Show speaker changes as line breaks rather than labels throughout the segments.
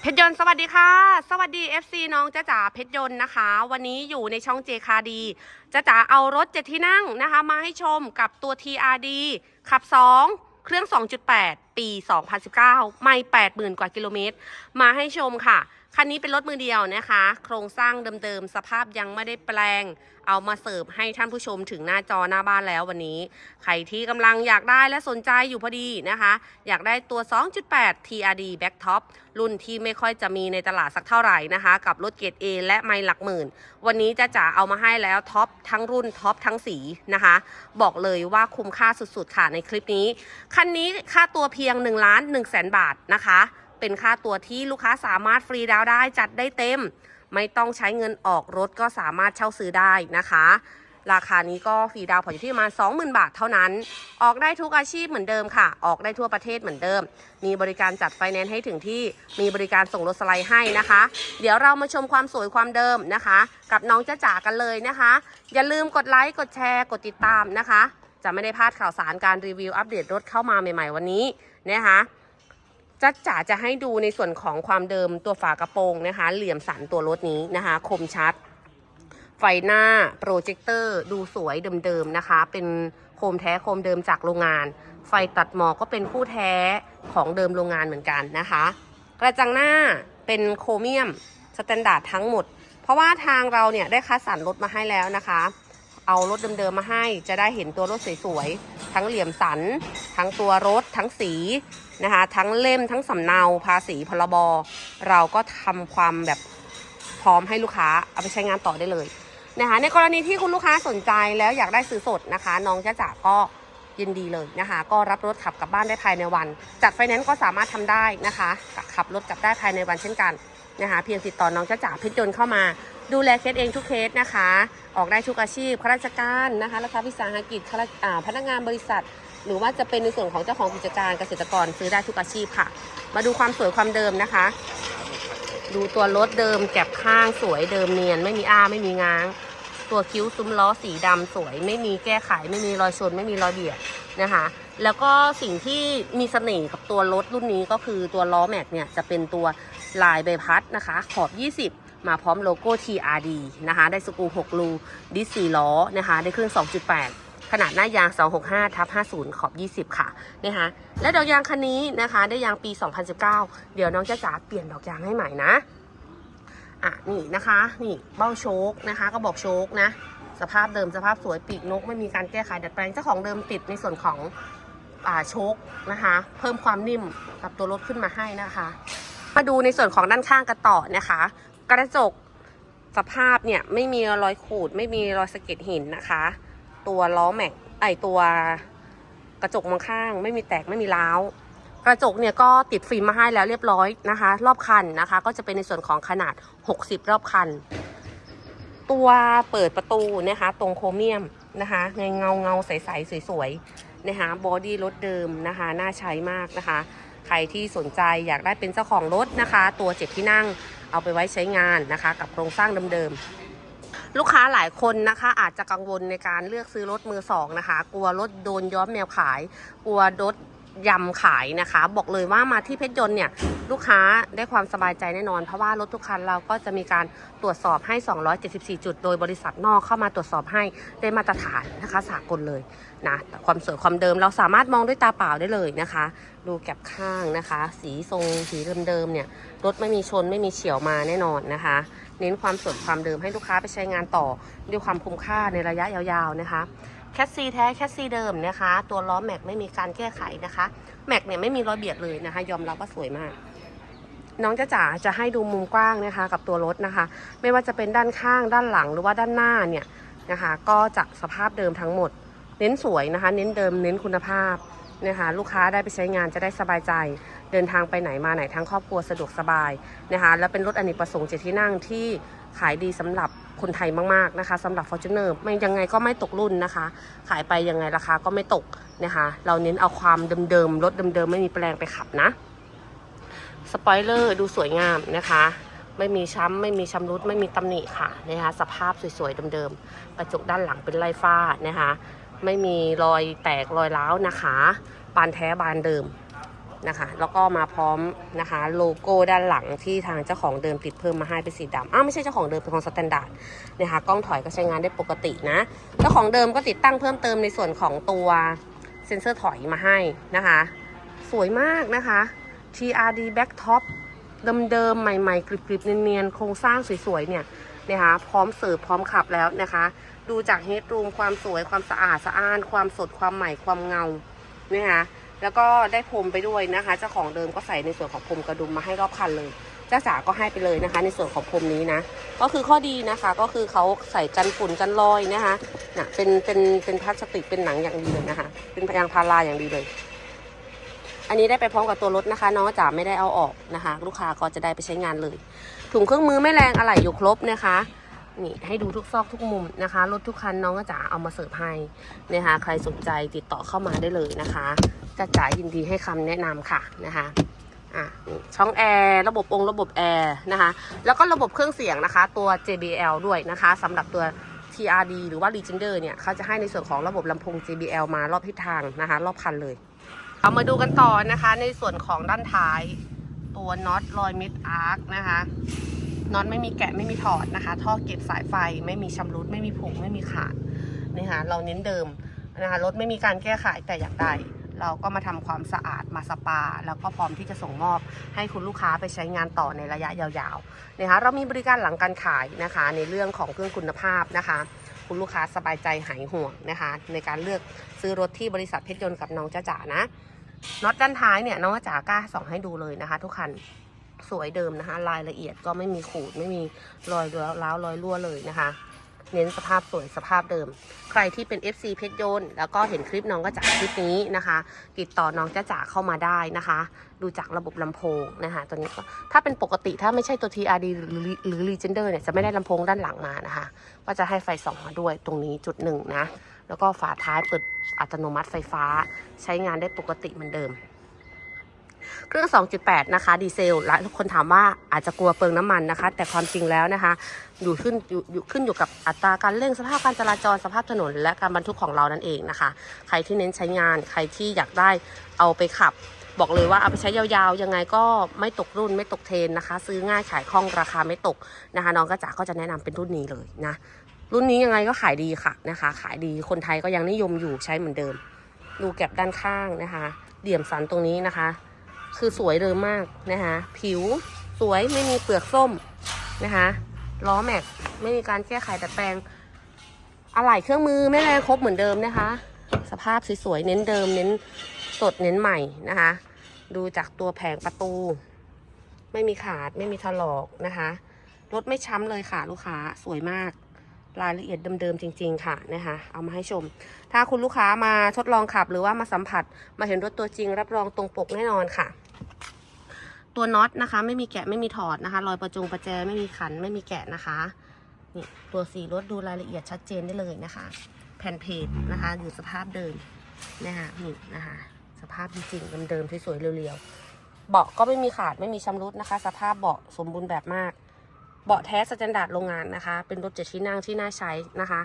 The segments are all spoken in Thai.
เพชรยนต์สวัสดีค่ะ สวัสดี FC น้องจ้าจ๋าเพชรยนต์นะคะ วันนี้อยู่ในช่องเจคาดีจ้าจ๋าเอารถเจ็ดที่นั่งนะคะ มาให้ชมกับตัว TRD ขับ 2 เครื่อง 2.8 ปี 2019 ไม่ 80,000 กว่ากิโลเมตร มาให้ชมค่ะ คันนี้เป็นรถมือเดียวนะคะ โครงสร้างเดิมๆ สภาพยังไม่ได้แปลง เอามาเสิร์ฟให้ท่านผู้ชมถึงหน้าจอหน้าบ้านแล้ววันนี้ ใครที่กำลังอยากได้และสนใจอยู่พอดีนะคะ อยากได้ตัว 2.8 TRD Back Top รุ่นที่ไม่ค่อยจะมีในตลาดสักเท่าไหร่นะคะ กับรถเกรด A และไม่หลักหมื่น วันนี้จะจ๋าเอามาให้แล้วท็อปทั้งรุ่นท็อปทั้งสีนะคะ บอกเลยว่าคุ้มค่าสุดๆค่ะในคลิปนี้ คันนี้ค่าตัวเพียงยง1ล้าน1แสนบาทนะคะ เป็นค่าตัวที่ลูกค้าสามารถฟรีดาวได้จัดได้เต็ม ไม่ต้องใช้เงินออกรถก็สามารถเช่าซื้อได้นะคะ ราคานี้ก็ฟรีดาวผ่อนอยู่ที่ประมาณ20,000 บาทเท่านั้น ออกได้ทุกอาชีพเหมือนเดิมค่ะ ออกได้ทั่วประเทศเหมือนเดิม มีบริการจัดไฟแนนซ์ให้ถึงที่มีบริการส่งรถสไลด์ให้นะคะ เดี๋ยวเรามาชมความสวยความเดิมนะคะ กับน้องจ้าจ๋ากันเลยนะคะ อย่าลืมกดไลค์กดแชร์กดติดตามนะคะ จะไม่ได้พลาดข่าวสารการรีวิวอัปเดตรถเข้ามาใหม่ ๆ วันนี้นะคะจ้าจ๋าจะให้ดูในส่วนของความเดิมตัวฝากระโปรงนะคะ เหลี่ยมสันตัวรถนี้นะคะ คมชัด ไฟหน้าโปรเจคเตอร์ดูสวยเดิมๆนะคะ เป็นโคมแท้โคมเดิมจากโรงงาน ไฟตัดหมอกก็เป็นคู่แท้ของเดิมโรงงานเหมือนกันนะคะ กระจังหน้าเป็นโครเมียมสแตนดาร์ดทั้งหมด เพราะว่าทางเราเนี่ยได้คัดสรรรถมาให้แล้วนะคะ เอารถเดิมๆมาให้ จะได้เห็นตัวรถสวยๆ ทั้งเหลี่ยมสัน ทั้งตัวรถ ทั้งสีนะคะ ทั้งเล่ม ทั้งสำเนาภาษีพรบเราก็ทำความแบบพร้อมให้ลูกค้าเอาไปใช้งานต่อได้เลยนะคะ ในกรณีที่คุณลูกค้าสนใจแล้วอยากได้ซื้อสดนะคะ น้องจ้าจ๋าก็ยินดีเลยนะคะ ก็รับรถขับกลับบ้านได้ภายในวัน จัดไฟแนนซ์ก็สามารถทำได้นะคะขับรถกลับได้ภายในวันเช่นกัน นะคะเพียงติดต่อน้องจ้าจ๋าเพชรยนต์เข้ามา ดูแลเคสเองทุกเคสนะคะ ออกได้ทุกอาชีพข้าราชการนะคะรัฐวิสาหกิจข้าพนักงานบริษัท หรือว่าจะเป็นในส่วนของเจ้าของกิจการเกษตรกรซื้อได้ทุกอาชีพค่ะ มาดูความสวยความเดิมนะคะ ดูตัวรถเดิมแก็บข้างสวยเดิมเนียน ไม่มีอ้าไม่มีง้าง ตัวคิ้วซุ้มล้อสีดำสวย ไม่มีแก้ไข ไม่มีรอยชน ไม่มีรอยเบียดนะคะแล้วก็สิ่งที่มีเสน่ห์กับตัวรถรุ่นนี้ก็คือตัวล้อแม็กเนี่ยจะเป็นตัว ลายใบพัดนะคะ ขอบ 20 มาพร้อมโลโก้ TRD นะคะ ได้สกู6รูดิส4ล้อนะคะ ได้เครื่อง 2.8ขนาดหน้ายาง 265ทับ50 ขอบ 20 ค่ะนะคะและดอกยางคันนี้นะคะ ได้ยางปี 2019 เดี๋ยวน้องจะจ๋าเปลี่ยนดอกยางให้ใหม่นะ อะ นี่นะคะ นี่เบ้าโชคนะคะ ก็บอกโชคนะ สภาพเดิมสภาพสวยปีกนก ไม่มีการแก้ไขดัดแปลงเจ้าของเดิมติดในส่วนของอ่าโชคนะคะ เพิ่มความนิ่มกับตัวรถขึ้นมาให้นะคะ มาดูในส่วนของด้านข้างกันต่อนะคะ กระจกสภาพเนี่ยไม่มีรอยขูด ไม่มีรอยสะเก็ดหินนะคะ ตัวล้อแม็กไอตัวกระจกมองข้าง ไม่มีแตกไม่มีร้าวกระจกเนี่ยก็ติดฟิล์มมาให้แล้วเรียบร้อยนะคะ รอบคันนะคะ ก็จะเป็นในส่วนของขนาด 60 รอบคัน ตัวเปิดประตูนะคะ ตรงโครเมียมนะคะเงาเงาเงาใสๆสวยๆนะคะบอดี้รถเดิมนะคะ น่าใช้มากนะคะ ใครที่สนใจอยากได้เป็นเจ้าของรถนะคะ ตัวเจ็ดที่นั่งเอาไปไว้ใช้งานนะคะ กับโครงสร้างเดิมๆ ลูกค้าหลายคนนะคะ อาจจะกังวลในการเลือกซื้อรถมือสองนะคะ กลัวรถโดนย้อมแมวขาย กลัวรถ ยำขายนะคะ บอกเลยว่ามาที่เพชรยนต์เนี่ยลูกค้าได้ความสบายใจแน่นอน เพราะว่ารถทุกคันเราก็จะมีการตรวจสอบให้ 274 จุด โดยบริษัทนอกเข้ามาตรวจสอบให้ได้มาตรฐานนะคะสากลเลยนะความสวยความเดิมเราสามารถมองด้วยตาเปล่าได้เลยนะคะ ดูแก็บข้างนะคะ สีทรงสีเดิมๆเนี่ยรถไม่มีชนไม่มีเฉียวมาแน่นอนนะคะ เน้นความสวยความเดิมให้ลูกค้าไปใช้งานต่อด้วยความคุ้มค่าในระยะยาวๆนะคะ แคสซีแท้แคสซีเดิมนะคะ ตัวล้อแม็กไม่มีการแก้ไขนะคะ แม็กเนี่ยไม่มีรอยเบียดเลยนะคะ ยอมรับว่าสวยมาก น้องจ้าจ๋าจะให้ดูมุมกว้างนะคะ กับตัวรถนะคะ ไม่ว่าจะเป็นด้านข้างด้านหลังหรือว่าด้านหน้าเนี่ยนะคะ ก็จะสภาพเดิมทั้งหมด เน้นสวยนะคะ เน้นเดิมเน้นคุณภาพ นะคะลูกค้าได้ไปใช้งานจะได้สบายใจ เดินทางไปไหนมาไหนทั้งครอบครัวสะดวกสบายนะคะแล้วเป็นรถอเนกประสงค์เจ็ดที่นั่งที่ขายดีสำหรับคนไทยมากๆนะคะสำหรับ Fortuner ไม่ยังไงก็ไม่ตกรุ่นนะคะ ขายไปยังไงราคาก็ไม่ตกนะคะเราเน้นเอาความเดิมๆรถเดิมๆไม่มีแปลงไปขับนะสปอยเลอร์ดูสวยงามนะคะไม่มีช้ำไม่มีชำรุดไม่มีตำหนิค่ะนะคะสภาพสวยๆเดิมๆกระจกด้านหลังเป็นลายฝ้านะคะ ไม่มีรอยแตกรอยร้าวนะคะ บานแท้บานเดิมนะคะ แล้วก็มาพร้อมนะคะ โลโก้ด้านหลังที่ทางเจ้าของเดิมติดเพิ่มมาให้เป็นสีดำอ้าวไม่ใช่เจ้าของเดิมเป็นของสแตนดาร์ดนะคะกล้องถอยก็ใช้งานได้ปกตินะ เจ้าของเดิมก็ติดตั้งเพิ่มเติมในส่วนของตัวเซ็นเซอร์ถอยมาให้นะคะ สวยมากนะคะ TRD Back Top เดิมๆใหม่ๆกริบๆเนียนๆโครงสร้างสวยๆเนี่ยนะคะพร้อมเสิร์ฟพร้อมขับแล้วนะคะ ดูจากเฮดรูมความสวยความสะอาดสะอ้าน ความสดความใหม่ความเงานะคะแล้วก็ได้พรมไปด้วยนะคะ เจ้าของเดิมก็ใส่ในส่วนของพรมกระดุมมาให้รอบคันเลย เจ้าจ๋าก็ให้ไปเลยนะคะ ในส่วนของพรมนี้นะ ก็คือข้อดีนะคะ ก็คือเขาใส่กันฝุ่นกันรอยนะคะน่ะเป็นเป็นเป็นพลาสติกเป็นหนังอย่างดีเลยนะคะ เป็นยางพาราอย่างดีเลย อันนี้ได้ไปพร้อมกับตัวรถนะคะน้องจ๋าไม่ได้เอาออกนะคะ ลูกค้าก็จะได้ไปใช้งานเลย ถุงเครื่องมือไม่แรงอะไหล่อยู่ครบนะคะ นี่ให้ดูทุกซอกทุกมุมนะคะรถทุกคันน้องก็จ๋าเอามาเสิร์ฟให้นะคะใครสนใจติดต่อเข้ามาได้เลยนะคะจะจ๋ายยินดีให้คำแนะนำค่ะนะคะอะช่องแอร์ระบบองค์ระบบแอร์นะคะแล้วก็ระบบเครื่องเสียงนะคะ ตัว JBL ด้วยนะคะสำหรับตัว TRD หรือว่า Legender เนี่ยเขาจะให้ในส่วนของระบบลำโพง JBL มารอบทิศทางนะคะ รอบคันเลย เอามาดูกันต่อนะคะ ในส่วนของด้านท้าย ตัวน็อตลอยมิดอาร์คนะคะ น็อตไม่มีแกะไม่มีถอดนะคะ ท่อเก็บสายไฟไม่มีชำรุดไม่มีผุไม่มีขาดนะคะเราเน้นเดิมนะคะรถไม่มีการแก้ไขแต่อย่างใดเราก็มาทำความสะอาดมาสปา แล้วก็พร้อมที่จะส่งมอบให้คุณลูกค้าไปใช้งานต่อในระยะยาวๆนะคะเรามีบริการหลังการขายนะคะ ในเรื่องของเครื่องคุณภาพนะคะ คุณลูกค้าสบายใจหายห่วงนะคะ ในการเลือกซื้อรถที่บริษัทเพชรยนต์กับน้องจ้าจ๋านะน็อตด้านท้ายเนี่ยน้องจ๋ากล้าส่องให้ดูเลยนะคะ ทุกคัน สวยเดิมนะคะรายละเอียดก็ไม่มีขูดไม่มีรอยร้าวรอยรั่วเลยนะคะ เน้นสภาพสวยสภาพเดิม ใครที่เป็น FC เพชรยนต์แล้วก็เห็นคลิปน้องก็จากคลิปนี้นะคะ ติดต่อน้องจ้าจ๋าเข้ามาได้นะคะ ดูจากระบบลำโพงนะคะตัวนี้ก็ถ้าเป็นปกติถ้าไม่ใช่ตัว TRD หรือหรือ Legender เนี่ยจะไม่ได้ลำโพงด้านหลังมานะคะ ก็จะให้ไฟส่องมาด้วยตรงนี้จุดหนึ่งนะแล้วก็ฝาท้ายเปิดอัตโนมัติไฟฟ้า ใช้งานได้ปกติเหมือนเดิม เครื่อง 2.8 นะคะ ดีเซลหลายคนถามว่าอาจจะกลัวเปลืองน้ำมันนะคะ แต่ความจริงแล้วนะคะอยู่ขึ้นอยู่อยู่ขึ้นอยู่กับอัตราการเร่งสภาพการจราจรสภาพถนน และการบรรทุกของเรานั่นเองนะคะ ใครที่เน้นใช้งานใครที่อยากได้เอาไปขับ บอกเลยว่าเอาไปใช้ยาวๆ ยังไงก็ไม่ตกรุ่นไม่ตกเทรนนะคะ ซื้อง่ายขายคล่องราคาไม่ตกนะคะ น้องกระจ๋าก็จะแนะนำเป็นรุ่นนี้เลยนะรุ่นนี้ยังไงก็ขายดีค่ะนะคะ ขายดีคนไทยก็ยังนิยมอยู่ใช้เหมือนเดิม ดูแก็บด้านข้างนะคะ เหลี่ยมสันตรงนี้นะคะ คือสวยเดิมมากนะคะ ผิวสวยไม่มีเปลือกส้มนะคะล้อแม็กไม่มีการแก้ไขดัดแปลงอะไหล่เครื่องมือไม่แรงครบเหมือนเดิมนะคะ สภาพสวยๆเน้นเดิมเน้นสดเน้นใหม่นะคะ ดูจากตัวแผงประตู ไม่มีขาดไม่มีถลอกนะคะรถไม่ช้ำเลยค่ะลูกค้าสวยมาก รายละเอียดเดิมๆจริง ๆ ค่ะนะคะ เอามาให้ชม ถ้าคุณลูกค้ามาทดลองขับหรือว่ามาสัมผัส มาเห็นรถตัวจริง รับรองตรงปกแน่นอนค่ะ ตัวน็อตนะคะ ไม่มีแกะไม่มีถอดนะคะ รอยประจงประแจไม่มีขันไม่มีแกะนะคะนี่ตัวสีรถดูรายละเอียดชัดเจนได้เลยนะคะ แผ่นเพจนะคะ อยู่สภาพเดิมนะคะนี่นะคะ สภาพจริงๆเดิมๆสวยๆเรียวๆเบาะก็ไม่มีขาดไม่มีชำรุดนะคะ สภาพเบาะสมบูรณ์แบบมาก เบาะแท้สแตนดาร์ดโรงงานนะคะ เป็นรถเจ็ดที่นั่งที่น่าใช้นะคะ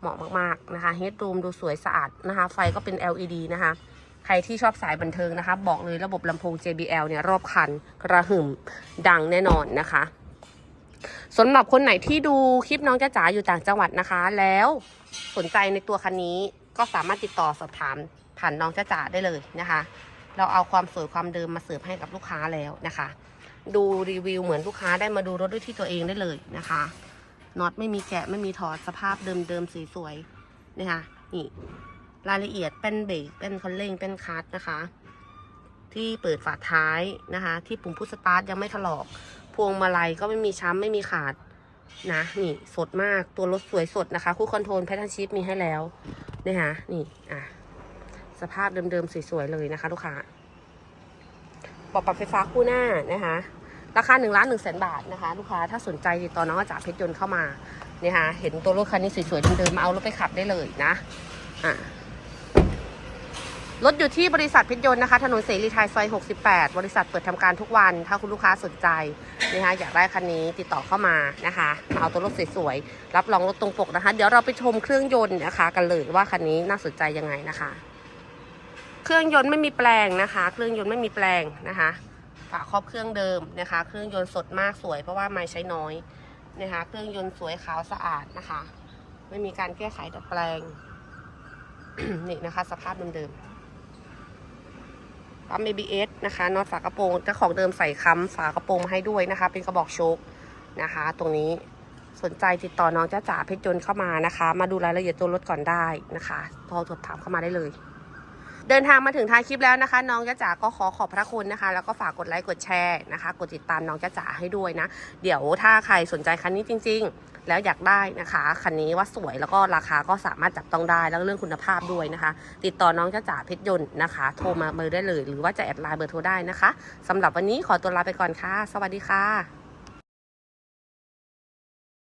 เหมาะมากๆนะคะเฮดรูมดูสวยสะอาดนะคะ ไฟก็เป็น LED นะคะ ใครที่ชอบสายบันเทิงนะคะ บอกเลยระบบลำโพง JBL เนี่ยรอบคันกระหึ่มดังแน่นอนนะคะสำหรับคนไหนที่ดูคลิปน้องจ้าจ๋าอยู่ต่างจังหวัดนะคะ แล้วสนใจในตัวคันนี้ก็สามารถติดต่อสอบถามผ่านน้องจ้าจ๋าได้เลยนะคะ เราเอาความสวยความเดิมมาเสิร์ฟให้กับลูกค้าแล้วนะคะ ดูรีวิวเหมือนลูกค้าได้มาดูรถด้วยที่ตัวเองได้เลยนะคะน็อตไม่มีแกะไม่มีถอดสภาพเดิมๆสวยๆนะคะนี่รายละเอียดเป็นเบรกเป็นคันเร่งเป็นคลัตช์นะคะ ที่เปิดฝาท้ายนะคะ ที่ปุ่มพุชสตาร์ทยังไม่ถลอก พวงมาลัยก็ไม่มีช้ำไม่มีขาดนะนี่สดมากตัวรถสวยสดนะคะ คู่คอนโทรลแพทเทิร์นชิพมีให้แล้วนะคะนี่อะสภาพเดิมๆสวยๆเลยนะคะ ลูกค้า บอกปรับไฟฟ้าคู่หน้านะคะ ราคา1นึ่งล้านหนึ่งแสนบาทนะคะ ลูกค้าถ้าสนใจติดต่อน้องอาจ่าเพชรยนต์เข้ามาเนี่ยค่ะเห็นตัวรถคันนี้สวยๆเดิมๆมาเอารถไปขับได้เลยนะอะรถอยู่ที่บริษัทเพชรยนต์นะคะถนนเสรีไทยซอย 68 บริษัทเปิดทำการทุกวัน ถ้าคุณลูกค้าสนใจนะคะอยากได้คันนี้ติดต่อเข้ามานะคะมาเอาตัวรถสวยๆรับรองรถตรงปกนะคะ เดี๋ยวเราไปชมเครื่องยนต์นะคะ กันเลยว่าคันนี้น่าสนใจยังไงนะคะ เครื่องยนต์ไม่มีแปลงนะคะ เครื่องยนต์ไม่มีแปลงนะคะ ฝาครอบเครื่องเดิมนะคะ เครื่องยนต์สดมากสวยเพราะว่าไม่ใช้น้อยนะคะ เครื่องยนต์สวยขาวสะอาดนะคะ ไม่มีการแก้ไขดัดแปลงนี่นะคะ สภาพเดิมๆปั๊ม ABS นะคะน็อตฝากระโปรงเจ้าของเดิมใส่ค้ำฝากระโปรงมาให้ด้วยนะคะ เป็นกระบอกโชคนะคะ ตรงนี้สนใจติดต่อน้องจ้าจ๋าเพชรยนต์เข้ามานะคะ มาดูรายละเอียดตัวรถก่อนได้นะคะโทรสอบถามเข้ามาได้เลย เดินทางมาถึงท้ายคลิปแล้วนะคะ น้องจ้าจ๋าก็ขอขอบพระคุณนะคะ แล้วก็ฝากกดไลค์กดแชร์นะคะ กดติดตามน้องจ้าจ๋าให้ด้วยนะ เดี๋ยวถ้าใครสนใจคันนี้จริง ๆ แล้วอยากได้นะคะคันนี้ว่าสวยแล้วก็ราคาก็สามารถจับต้องได้แล้วเรื่องคุณภาพด้วยนะคะ ติดต่อน้องจ้าจ๋าเพชรยนต์นะคะ โทรมาเบอร์ได้เลย หรือว่าจะแอดไลน์เบอร์โทรได้นะคะสำหรับวันนี้ขอตัวลาไปก่อนค่ะ สวัสดีค่ะ